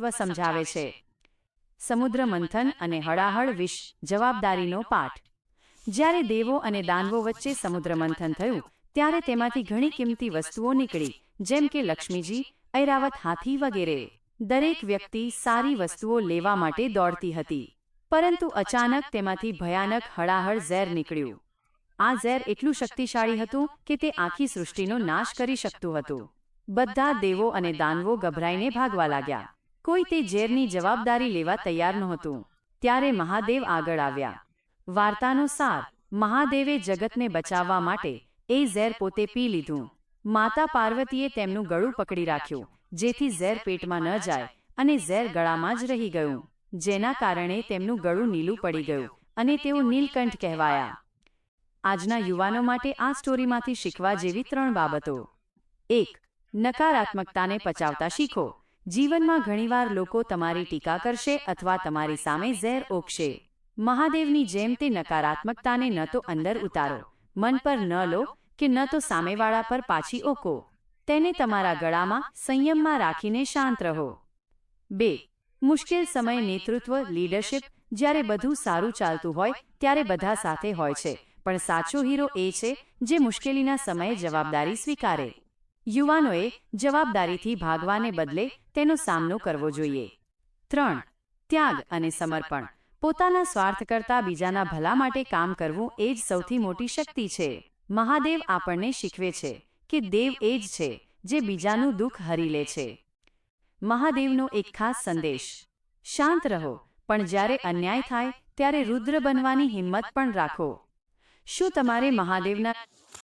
મહત્વ સમજાવે છે. સમુદ્ર મંથન અને હળાહળ વિષ જવાબદારીનો પાઠ. જ્યારે દેવો અને દાનવો વચ્ચે સમુદ્ર મંથન થયું ત્યારે તેમાંથી ઘણી કિંમતી વસ્તુઓ નીકળી જેમ કે લક્ષ્મીજી ઐરાવત હાથી વગેરે. દરેક વ્યક્તિ સારી વસ્તુઓ લેવા માટે દોડતી હતી. પરંતુ અચાનક તેમાંથી ભયાનક હળાહળ ઝેર નીકળ્યું. આ ઝેર એટલું શક્તિશાળી હતું કે તે આખી સૃષ્ટિનો નાશ કરી શકતું હતું. બધા દેવો અને દાનવો ગભરાઈને ભાગવા લાગ્યા. કોઈ તે ઝેરની જવાબદારી લેવા તૈયાર નહોતું. ત્યારે મહાદેવ આગળ આવ્યા. વાર્તાનો સાર, મહાદેવે જગતને બચાવવા માટે એ ઝેર પોતે પી લીધું. માતા પાર્વતીએ તેમનું ગળું પકડી રાખ્યું, જેથી ઝેર પેટમાં ન જાય અને ઝેર ગળામાં જ રહી ગયું. જેના કારણે તેમનું ગળું નીલું પડી ગયું અને તેઓ નીલકંઠ કહેવાયા. આજના યુવાનો માટે આ સ્ટોરીમાંથી શીખવા જેવી ત્રણ બાબતો. એક, નકારાત્મકતાને પચાવતા શીખો. જીવનમાં ઘણીવાર લોકો તમારી ટીકા કરશે અથવા તમારી સામે ઝેર ઓકશે મહાદેવની જેમ તે નકારાત્મકતાને ન તો અંદર ઉતારો, મન પર ન લો કે ન તો સામેવાળા પર પાછી ઓકો. તેને તમારા ગળામાં, સંયમમાં રાખીને શાંત રહો. બે, મુશ્કેલ સમય નેતૃત્વ લીડરશિપ જ્યારે બધું સારું ચાલતું હોય ત્યારે બધા સાથે હોય છે, પણ સાચો હીરો એ છે જે મુશ્કેલીના સમયે જવાબદારી સ્વીકારે. યુવાનોએ જવાબદારીથી ભાગવાને બદલે તેનો સામનો કરવો જોઈએ. ત્રણ, ત્યાગ અને સમર્પણ. પોતાના સ્વાર્થ કરતા બીજાના ભલા માટે કામ કરવું એ જ સૌથી મોટી શક્તિ છે. મહાદેવ આપણને શીખવે છે કે દેવ એ જ છે જે બીજાનું દુઃખ હરી લે છે. મહાદેવનો એક ખાસ સંદેશ. શાંત રહો, પણ જ્યારે અન્યાય થાય, ત્યારે રુદ્ર બનવાની હિંમત પણ રાખો. શું તમારે મહાદેવના